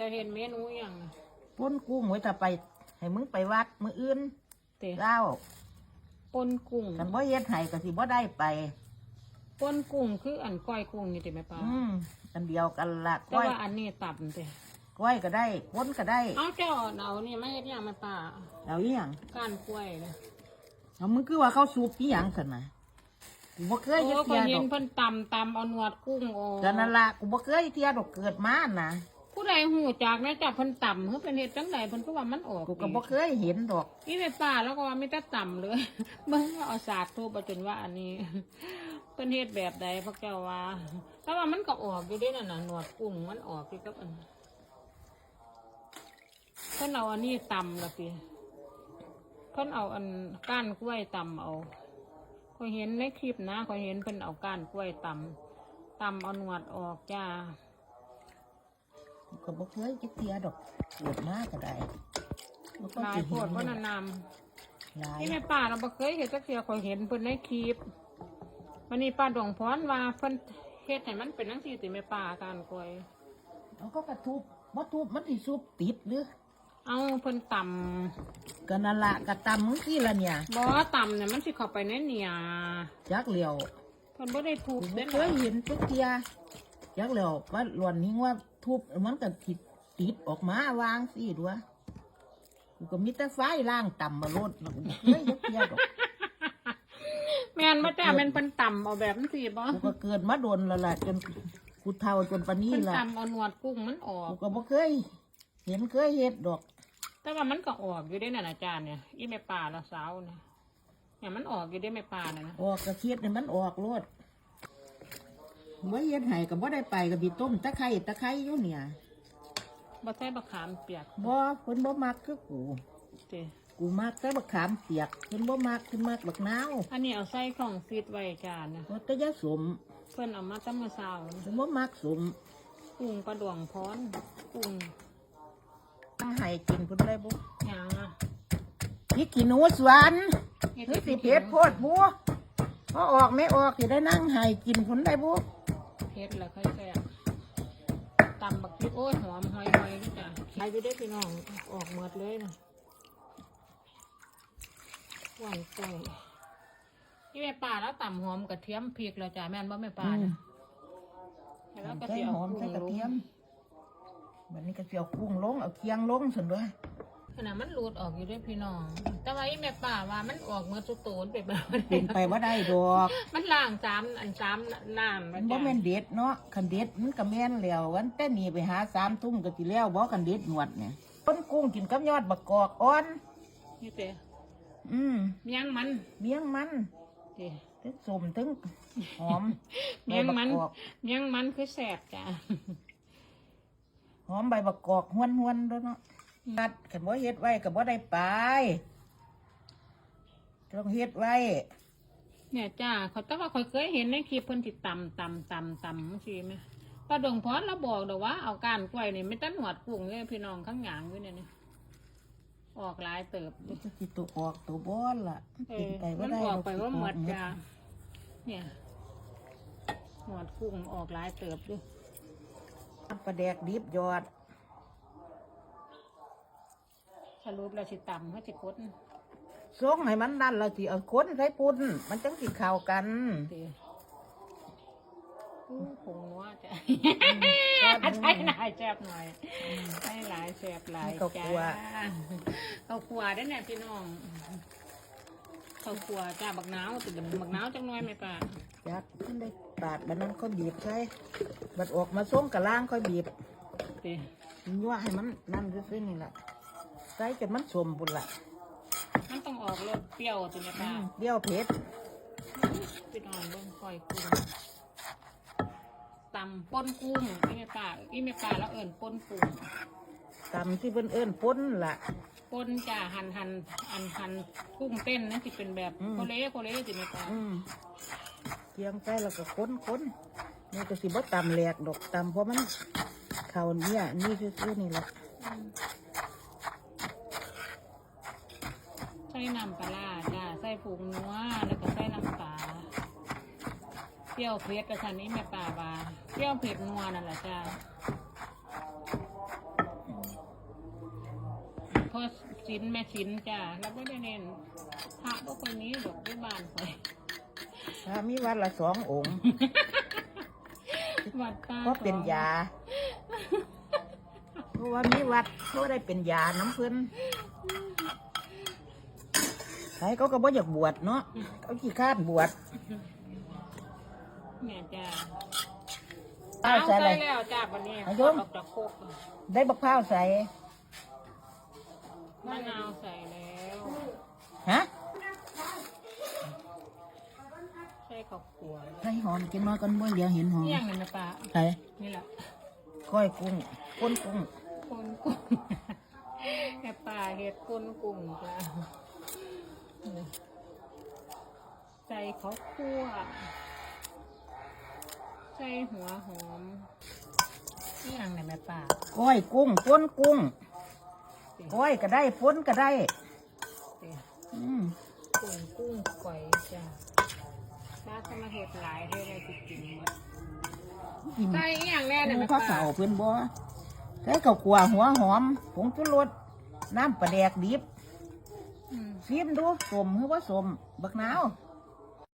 จะเห็นเมนูอหย่างป้นกุ้งไว้ถ้าไป ให้มึงไปวัดมื้ออื่นเตะเจ้าปนกุ้งคันบ่เฮ็ดให้ก็สิบ่ได้ไปปนกุ้งคืออันก้อยกุ้งนี่ติแม่ปลาอืมอันเดียวกันละแต่ก้อยว่าอันนี้ตับเตะก้อยก็ได้ป้นก็ได้ เอาเจ้าเอานี่ไม่เห็นอย่างแม่ปลาเอาอีหยังก้านกล้วยนะเอามึงคือว่าเขาสูบอีหยังซั่นน่ะกูบ่เคยโอ้เฮ็ดคเที่นยเห็ดนอกเพิ่นตำตำเอาหนวดกุ้งออกก็นั่นล่ะกูบ่เคยเที่ยดอกเกิดมาน่ะ ผู้ใดหูจากนะจับเพิ่นต่ำเพิ่นเป็นเห็ดจังไดเพิ่นก็ว่ามันออกกูก็บ่เคยเห็นดอกนี่แม่ป่าแล้วก็ว่าไม่ได้ต่ำเลยเบิ่งว่าเอาศาสตร์ทูบจนว่าอันนี้เพิ่นเฮ็ดแบบใดพระเจ้าว่าแต่ว่ามันก็ออกอยู่เด้นั่นน่ะหนวดกุ้งมันออกอยู่กับอันเพิ่นเอาอันนี้ต่ำละพี่เพิ่นเอาอันก้านกล้วยต่ำเอาก็เห็นในคลิปนะก็เห็นเพิ่นเอาก้านกล้วยต่ำต่ำเอาหนวดออกจ้า กูก็บ่เคยเฮ็ดเที่ยดอกเกิดมาก็ได้บ่ต้องหลายสิโพเห็ดนเพราะนี่นานหลายๆนี่แม่ป่าเราบ่เคยเห็นจักเทียคอยเห็นเพิ่นในคลิปวันนี้ป้าดวงพรว่าเพิ่นเฮ็ดให้มันเป็นจังซี่ติแม่ป่าการกล้วยเอาก็กระทุบบ่ทุบมันสิซุบติดหรือเอาเพิ่นต่ก็นั่นล่ะก็ตำมึงสิล่ะเนี่ยำบ่ต่ำเนี่ยมันสิเข้าไปในเนี่ยจักเหลียว เพิ่นบ่ได้ทุบกูเด้บ่เคยเห็นจักเที่ยจักเหลียวว่าหล่อนหิงว่า ทุบมันก็สิติดออกมาวางสิดัวกูก็มีแต่ไฟล่างต่ำมาโลดแล้วกูบ่เคยเฮ็ดเที่ยดอกแม่นบ่จ้าแม่นเพิ่นต่ำเอาแบบจังซี่บ่กูก็เกิดมาโดนแล้วล่ะจนกูเฒ่าจนปานนี้เพิ่นล่ะต่ำเอาหนวดกุ้งมันออก กูก็บ่เคย เห็นเคยเฮ็ดดอก แต่ว่ามันก็ออกอยู่ได้นั่นอาจารย์เนี่ยอีแม่ป่าละสาวเนี่ยเนี่ยมันออกอยู่ได้แม่ป่าน่ะนะออกกระเทียดให้มันออกโลด บ่เฮ็ดให้ก็บ่ได้ไปก็บิต้มตะไคร้ตะไคร้อยู่เนี่ยบ่ใส่บักขามเปียกบ่เพิ่นบ่มักคือกูติกูมักแต่บักขามเปียกเพิ่นบ่มักเพิ่นมักบักนาวอันนี้เอาใส่กล่องฟีดไว้อาจารย์นะว่าแต่ยาสมเพิ่นเอามาตั้งมื้อเช้าเพิ่นบ่มักสมกุ้งปลาดวงพรกุ้งทำให้กินเพิ่นได้บ่หยังอะพริกขี้หนูสวนเฮ็ดคือสิให้เผ็ดโพดบัวพอออกไม่ออกสิได้นั่งให้กินเพิ่นได้บ่ เฮ็ดแล้วค่อยแซ่บตำบักพริกโอ้ยหอมหอยหอยนี่จ้ะใครจะได้พี่น้องออกหมดเลยนะหวานใจนี่แม่ป่าแล้วตำหอมกระเทียมพริกแล้วจ้ะแม่นบ่แม่ป่าอืมนะแล้วก็ใส่เสียวหอมกุ้ใส่งกระลงเทียมบัดนี้ก็สิเอากุ้งลงเอาเคียงลงซั่นเด้อ ขนาดมันหลุดออกอยู่ด้วยพี่น้อง แต่ว่าอีแม่ป่าว่ามันออกเมื่อสุดโตนไปแบบเป็นไปบ่ได้ดอกมันล่างสามอันสามน้ำมันบ่แม่นเด็ดเนาะคันเด็ดมันก็แม่นแล้ววันแต่นี่ไปหาสามทุ่มก็สิแล้วบ่คันเด็ดหนวดเนี่ยต้นกุ้งกินกับยอดบักกอกอ่อนนี่เตะอืมเมียงมันเมียงมันเตะถึงสมถึงหอมเมียงมันใบบักกอกเมียงมันคือแสบจ้ะหอมใบบักกอกหวนหวนๆเด้อเนาะ นัดคันบ่เฮ็ดไว้ก็บ่ได้ไปต้องเฮ็ดไว้ เนี่ยจ้าเขาแต่ว่าเขาเคยเห็นในคลิปเพิ่นติดตำตำตำตำสิไหมป้าดวงพรเราบอกเดี๋ยวว่าเอาการกล้วยนี่ไม่ต้องหนวดกุ้งเลยพี่น้องข้างหยางอยู่เนี่ยนี่ออกหลายเติบมันจะสิตัวออกตัวบอลล่ะเอเป็นอไปบ่มันได้ออกไปดว่าหมดออกจ้าเนี่ยหนวดกุ้งออกหลายเติบด้วยปลาแดกดิบยอด ส รุปเราสิต่ำเขาสิคดส่งให้มันนั่นแล้วสิเอาคนใส่ปุ่นมันจังสิเข้ากันเตีอู้ผงนัวจ้ะแซ่บใช่หลายแซ่บหน่อยใช่หลายแซ่บหลายข้าวจ้าคั่วข้าวคั่วได้เนี่ยพี่น้องข้าวคั่วจ้าบักน้าวติดบักน้าวจังน้อยไหมป้าจักขึ้นได้บาดบัดนั้นก็บีบใส่บัดออกมาส่งกะล่างค่อยบีบเตียั่วให้มันนั่นซื่อๆนี่แหละใส่จนมันสมปุ่นละมันต้องออกรสเปรี้ยวติเนี่ยอืป้ามเปรี้ยวเผ็ดพี่น้องเบิ่งคอยกุ้งตำป่นกุ้งอีเมป้าอีเมป้าแล้วเอิ่นป่นกุ้งตำที่เพิ่นเอิ้นป่นล่ะป่นจ้าหั่นหั่นอันหั่นกุ้งเต้นนั่นสิเป็นแบบอืมโคเล่โคเล่ติเมป้าอืมเคียงใส่แล้วก็ค้นค้นนี่ก็สิบ่ตำแหลกดอกตำเพราะมันเข่าเนี่ยนี่ซื่อๆนี่แหละ ใส่ น้ำปลาร้าจ้าใส่ผงนัวแล้วก็ใส่น้ำปลาเปรี้ยวเผ็ดกระชันนี้แม่ป่าว่าเปรี้ยวเผ็ดนัวนั่นแหละจ้าอสินแม่สินจ้าแล้วไม่ได้เน้นพระก็คนนี้ดอกที่บ้านไปถ้ามีวันละสององค์วัดป้าเพราะเป็นยาเพราะว่ามีวัดเขาได้เป็นยาน้ำเพิ่น ใครเขาก็บ่อยากบวชเนาะเขาขี้คร้านบวชเนี่ยจ้าเอาใส่อะไร แล้วจ้าวันนี้เอายมออกจากโคกได้บักพร้าวใส่มะนาวใส่แล้วฮะใส่ข้าวคั่วใส่หอมกินน้อยกันบ่เดี๋ยวเห็นหอมเที่ยงเลยนะป้าใส่นี่แหละก้อยกุ้งก้นกุ้งคนกุ้งแม่ป้าเฮ็ดคนกุ้งจ้า ใส่ข้าวคั่ว ใส่หัวหอมเที่ยงเลยแม่ป้าก้อยกุ้งก้นกุ้งก้อยก็ได้พ้นก็ได้เดี๋ยวอืมกุ้งกุ้งฝอยจ้ะป้าก็มาเห็ดหลายให้ได้สิกินหมดกินใส่อหย่างแน่เลยหมูแม่ข้าป้าวเสาเพิ่นบ่ใส่ข้าวคั่วหัวหอมผงชูรสน้ำปลาแดกดิบ ชิมดูสมหรือว่าสมบักนาว